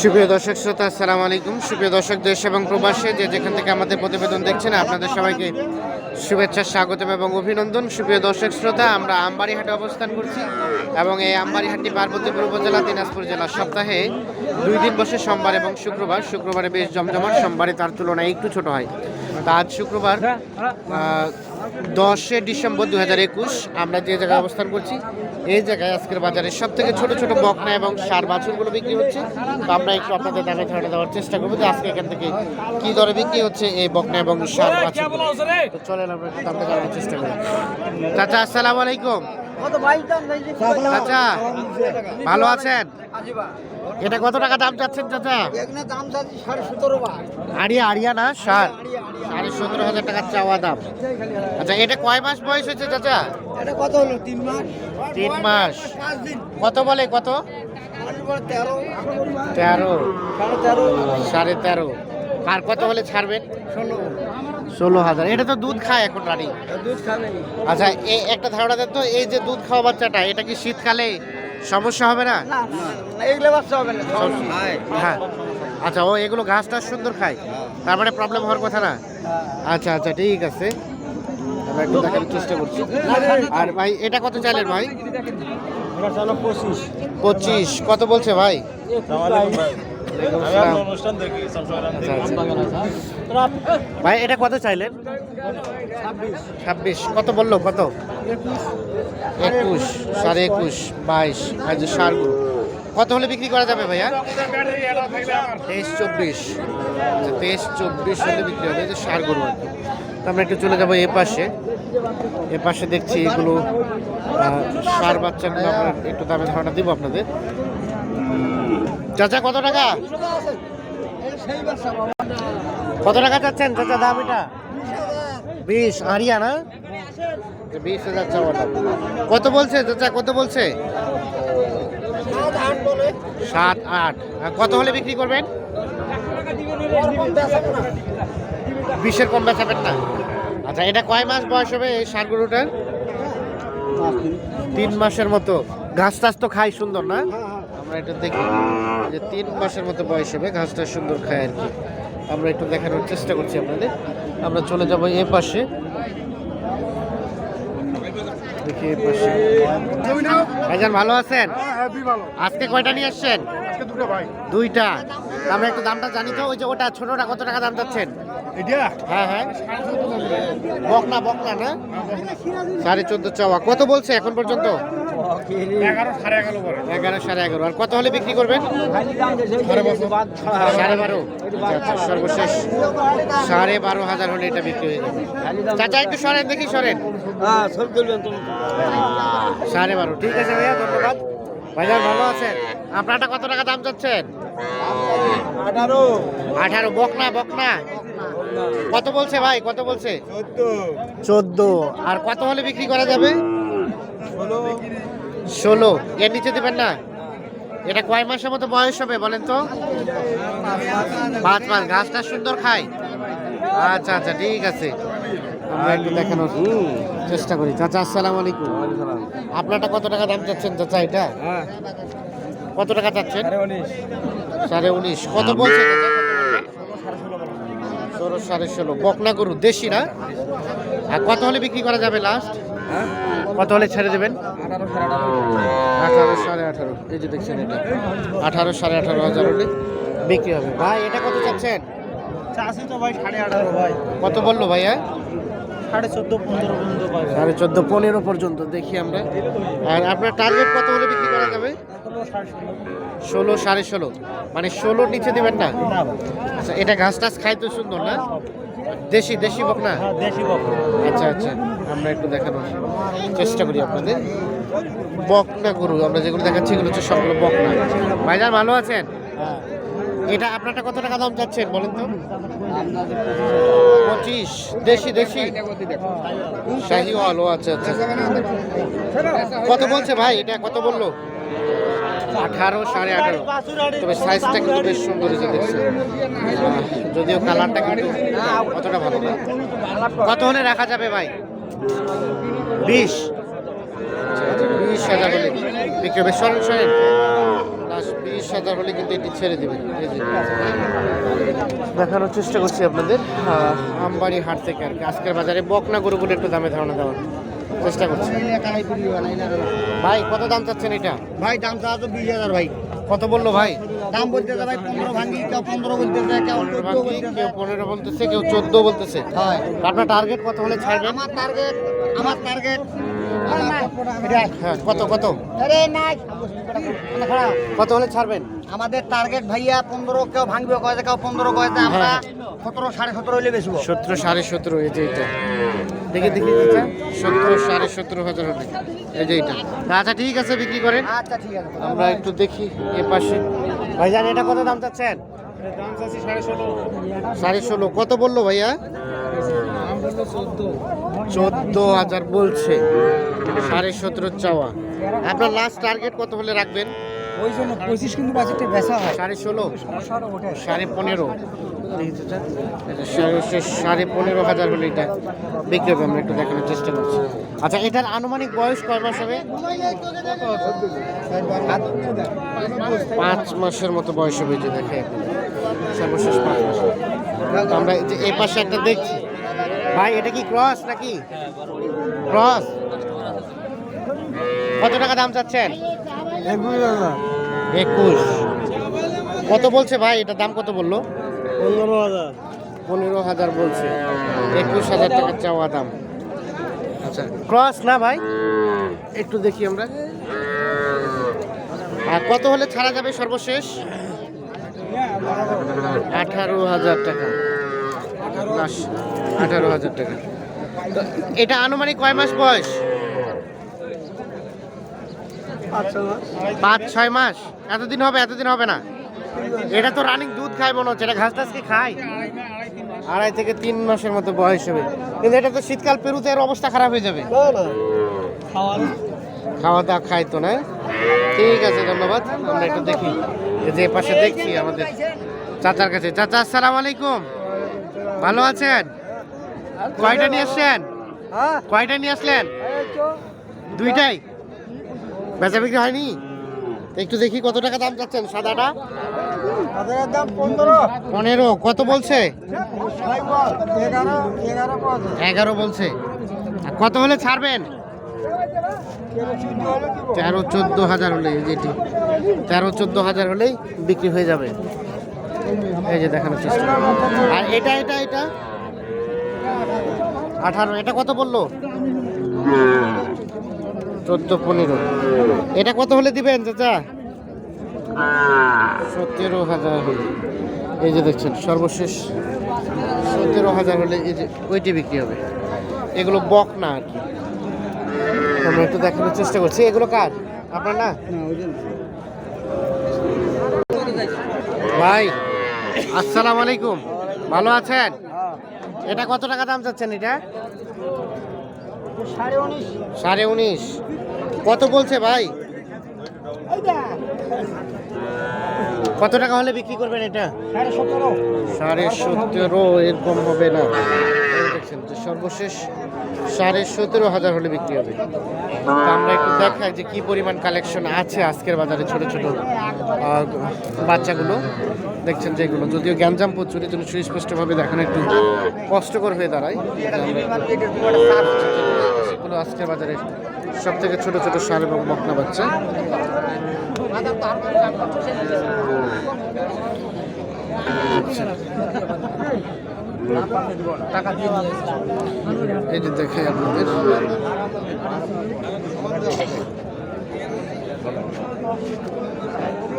সুপ্রিয় দর্শক শ্রোতা, আসসালামু আলাইকুম। সুপ্রিয় দর্শক, দেশ এবং প্রবাসে যে যেখান থেকে আমাদের প্রতিবেদন দেখছেন, আপনাদের সবাইকে শুভেচ্ছা, স্বাগতম এবং অভিনন্দন। সুপ্রিয় দর্শক শ্রোতা, আমরা আমবাড়িহাটে অবস্থান করছি এবং এই আমবাড়িহাটটি পার্বতীপুর উপজেলা, দিনাজপুর জেলা সপ্তাহে দুই দিন বসে সোমবার এবং শুক্রবার। শুক্রবারে বেশ জমজমাট সোমবারে তার তুলনায় একটু ছোট হয়। তা আজ শুক্রবার দশে ডিসেম্বর দু হাজার একুশ, আমরা যে জায়গায় অবস্থান করছি এই জায়গায় আজকের বাজারে সব থেকে ছোট ছোট বকনা এবং সার বাছুরগুলো বিক্রি হচ্ছে। তো আমরা একটু আপনাদের দামে ধারণা দেওয়ার চেষ্টা করব যে আজকে এখান থেকে কি দরে বিক্রি হচ্ছে এই বকনা এবং সার বাছুর চলেন আমরা দামটা চেষ্টা করি। চাচা, আসসালামু আলাইকুম। চাচা ভালো আছেন? এটা কত টাকা দাম চাচ্ছেন চাচা? আড়িয়া আড়িয়া না? সার সাড়ে সতেরো হাজার টাকার চাওয়া দাম। আচ্ছা এটা কয় মাস বয়স হয়েছে চাচা? এটা কত হলো? তিন মাস? তিন মাস। কত বলে কত? সাড়ে তেরো। সাড়ে তেরো। আর কত হলে ছাড়বেন? ষোলো। ষোলো হাজার। এটা তো দুধ খায় এখন রানী। দুধ খাবে আচ্ছা এই একটা ধারণা দেন তো এই যে দুধ খাওয়া বাচ্চাটা এটা কি শীতকালে সমস্যা হবে না? এগুলো বাচ্চা হবে না হ্যাঁ। আচ্ছা ও এগুলো ঘাস টাস সুন্দর খায়? তার মানে প্রবলেম হওয়ার কথা না? আচ্ছা আচ্ছা ঠিক আছে। আমরা একটু দেখার চেষ্টা করছি। আর ভাই এটা কত চাইলেন ভাই? পঁচিশ। কত বলছে ভাই। ভাই এটা কত চাইলেন? ছাব্বিশ। কত বলল? কত? একুশ। সাড়ে একুশ বাইশ। যে সারগুলো কত হলে বিক্রি করা যাবে ভাইয়া? তেইশ চব্বিশ। আচ্ছা তেইশ চব্বিশ হলে বিক্রি হবে যে সার গরু আর কি। তো আমরা একটু চলে যাব এ পাশে। এ পাশে দেখছি এগুলো সার বাচ্চাগুলো আমরা একটু দামে ধারণা দিব আপনাদের। চাচা, কত টাকা? কত টাকা চাচ্ছেন চাচা দাম এটা? বিশ, আরিয়া না? বিশ হাজার চাওয়া কত বলছে চাচা, কত বলছে? সাত আট। কত হলে বিক্রি করবেন? বিশের কম বেচাবেন না। আচ্ছা এটা কয় মাস বয়স হবে এই সার গরুটার? তিন মাসের মতো। ঘাস টাস তো খাই সুন্দর না? আমরা এটা দেখি যে তিন মাসের মতো বয়স হবে ঘাসটা সুন্দর খায় আর কি। আমরা একটু দেখানোর চেষ্টা করছি আপনাদের। আমরা চলে যাব এ পাশে। দেখি এ পাশে। ভাইজান ভালো আছেন? আজকে কয়টা নিয়ে আসছেন? দুইটা। আমরা একটু দামটা জানি তো ওই যে ওটা ছোটটা কত টাকা দাম যাচ্ছেন হ্যাঁ হ্যাঁ। বকনা বকনা না? সাড়ে চোদ্দ চাওয়া। কত বলছে এখন পর্যন্ত? এগারো সাড়ে এগারো আর কত হলে বিক্রি করবেন? সাড়ে বারো। আচ্ছা, আচ্ছা, সর্বশেষ। সাড়ে বারো হাজার হলে এটা বিক্রি হয়ে যাবে। চাচা একটু সরেন দেখি সরেন। হ্যাঁ সাড়ে বারো। ঠিক আছে ভাইয়া ধন্যবাদ। ভাইজান ভালো আছেন? আপনারটা কত টাকা দাম চাচ্ছেন আঠারো। আঠারো। বকনা বকনা। কত বলছে ভাই কত বলছে? চোদ্দ। চোদ্দ। আর কত হলে বিক্রি করা যাবে? ষোলো। এর নিচে দেবেন না? এটা কয় মাসের মতো বয়স হবে বলেন তো? পাঁচ মাস। ঘাসটা সুন্দর খায়? আচ্ছা আচ্ছা ঠিক আছে। আমরা একটু দেখানোর চেষ্টা করি। চাচা আসসালামু আলাইকুম। আপনারটা কত টাকা দাম চাচ্ছেন চাচা এটা? হ্যাঁ। কত টাকা চাচ্ছেন? সাড়ে উনিশ। কত বলছে চাচা? কত বলছে? ষোলো সাড়ে ষোলো। বকনা গরু দেশি না? আর কত হলে বিক্রি করা যাবে লাস্ট হ্যাঁ কত হলে ছেড়ে দেবেন? আঠারো সাড়ে আঠারো। এই যে দেখছেন এটা। আঠারো সাড়ে আঠারো হাজার হলে বিক্রি হবে। ভাই এটা কত চাচ্ছেন? চাষি তো ভাই সাড়ে আঠারো ভাই। কত বলল ভাইয়া সাড়ে চোদ্দ পনেরো পর্যন্ত সাড়ে চোদ্দ পনেরো পর্যন্ত দেখি আমরা। আর আপনার টার্গেট কত হলে বিক্রি করা যাবে? ষোলো সাড়ে ষোলো। মানে ষোলোর নিচে দেবেন না? আচ্ছা এটা ঘাস টাস খাই তো সুন্দর না? দেশি দেশি বক না? হ্যাঁ দেশি বকরা আচ্ছা আচ্ছা আমরা একটু দেখানোর চেষ্টা করি আপনাদের। বক না গরু আমরা যেগুলো দেখাচ্ছি এগুলো হচ্ছে সবগুলো বক না। ভাইজান ভালো আছেন? হ্যাঁ। এটা আপনারটা কত টাকা দাম চাচ্ছেন বলেন তো? পঁচিশ দেশি দেশি? শাহিওয়াল ও আচ্ছা আচ্ছা। কত বলছে ভাই? এটা কত বলল? আঠারো, সাড়ে আঠারো। তবে সাইজটা কিন্তু বেশ সুন্দর হয়েছে যদিও কালারটা কিন্তু অতটা ভালো না। কত হলে রাখা যাবে ভাই? বিশ। বিশ হাজার হলে বিক্রি হবে। সরেন সরেন বিশ হাজার হলে কিন্তু এটি ছেড়ে দেবেন। দেখানোর চেষ্টা করছি আপনাদের। আমবাড়ি হাট থেকে আর কি। আজকের বাজারে বকনা গরুগুলো একটু দামে ধারণা দেওয়ার চেষ্টা করছি। ভাই কত দাম চাচ্ছেন এটা? ভাই দাম চাওয়া তো বিশ হাজার ভাই। কত বলল ভাই? দাম বলতে ভাই পনেরো ভাঙ্গি কেউ পনেরো বলতেছে কেউ কেউ পনেরো বলতেছে কেউ চোদ্দ বলতেছে। হয়। আপনার টার্গেট কত হলে ছাড়বেন? আমার টার্গেট আমার টার্গেট হ্যাঁ কত কত? আরে নাই। কত হলে ছাড়বেন? আমাদের টার্গেট ভাইয়া পনেরো কেউ ভাঙবে কয়েছে কেউ পনেরো কয়েছে আমরা হ্যাঁ। সতেরো সাড়ে সতেরো হইলে বেশবো সতেরো সাড়ে সতেরো যে এটা। দেখে দেখি চাচা সতেরো সাড়ে সতেরো হাজার হলে এই যে এটা। আচ্ছা ঠিক আছে বিক্রি করেন। আচ্ছা ঠিক আছে। আমরা একটু দেখি এ পাশে। ভাইজান এটা কত দাম চাচ্ছেন? চাচ্ছি সাড়ে ষোলো। সাড়ে ষোলো। কত বলল ভাইয়া? চোদ্দ হাজার বলছে। সাড়ে সতেরো চাওয়া। আপনার লাস্ট টার্গেট কত হলে রাখবেন? ওই জন্য পঁচিশ কিন্তু বাজেটে বেচা হয়। সাড়ে ষোলো। সাড়ে পনেরো। সাড়ে পনেরো হাজার হলে এটা বিক্রি হবে আমরা একটু দেখানোর চেষ্টা করছি। আচ্ছা এটার আনুমানিক বয়স কয় মাস হবে? পাঁচ মাসের মতো বয়স হবে যে দেখে সর্বশেষ পাঁচ মাস। আমরা এই পাশে একটা দেখছি। ভাই এটা কি ক্রস নাকি? ক্রস। কত টাকা দাম চাচ্ছেন? একুশ। কত বলছে ভাই? এটা দাম কত বলল? পনেরো হাজার। পনেরো হাজার বলছে। একুশ হাজার টাকা চাওয়া দাম। আচ্ছা। ক্রস না ভাই? একটু দেখি আমরা। আর কত হলে ছাড়া যাবে সর্বশেষ? আঠারো হাজার টাকা। আঠারো হাজার টাকা। এটা আনুমানিক কয় মাস বয়স? পাঁচ ছয় মাস। এতদিন হবে এতদিন হবে না। এটা তো রানিং দুধ খায় মনে হচ্ছে এটা ঘাস টাস কি খায়? আড়াই থেকে তিন মাসের মতো বয়স হবে। কিন্তু এটা তো শীতকাল পেরুতে এর অবস্থা খারাপ হয়ে যাবে। খাওয়া দাওয়া। খাই তো না? ঠিক আছে ধন্যবাদ। আমরা একটু দেখি যে পাশে দেখছি আমাদের চাচার কাছে। চাচা আসসালামু আলাইকুম। ভালো আছেন? কয়টা নিয়ে আসছেন? হ্যাঁ। কয়টা নিয়ে আসলেন? দুইটাই? বেচা বিক্রি হয়নি? একটু দেখি কত টাকা দাম চাচ্ছেন, সাদাটা? পনেরো, কত বলছে? এগারো বলছে। কত হলে ছাড়বেন? তেরো, চোদ্দ হাজার হলে যেটি। তেরো, চোদ্দ হাজার হলেই বিক্রি হয়ে যাবে। এই যে দেখানোর চেষ্টা। আর এটা এটা এটা? আঠারো, এটা কত বলল? চোদ্দ পনেরো। এটা কত হলে দিবেন চাচা? সতেরো হাজার হলে। এই যে দেখছেন সর্বশেষ সতেরো হাজার হলে এই যে ওইটি বিক্রি হবে। এগুলো বক না আর কি। আমরা একটু দেখানোর চেষ্টা করছি। এগুলো কার? আপনার না? ভাই আসসালামু আলাইকুম। ভালো আছেন? এটা কত টাকা দাম চাচ্ছেন এটা? সাড়ে উনিশ। কত বলছে ভাই? কত টাকা হলে বিক্রি করবেন এটা? সাড়ে সতেরো। এরকম হবে না। দেখছেন যে সর্বশেষ সাড়ে সতেরো হাজার হলে বিক্রি হবে। আমরা একটু দেখাই যে কি পরিমাণ কালেকশন আছে আজকের বাজারে ছোট ছোট বাচ্চাগুলো। দেখছেন যেগুলো যদিও গ্যাঞ্জাম প্রচুর, এই জন্য সুস্পষ্টভাবে দেখানো একটু কষ্টকর হয়ে দাঁড়ায়। সেগুলো আজকের বাজারে সব থেকে ছোটো ছোটো সার এবং মকনা বাচ্চা। এই যে দেখে আপনাদের।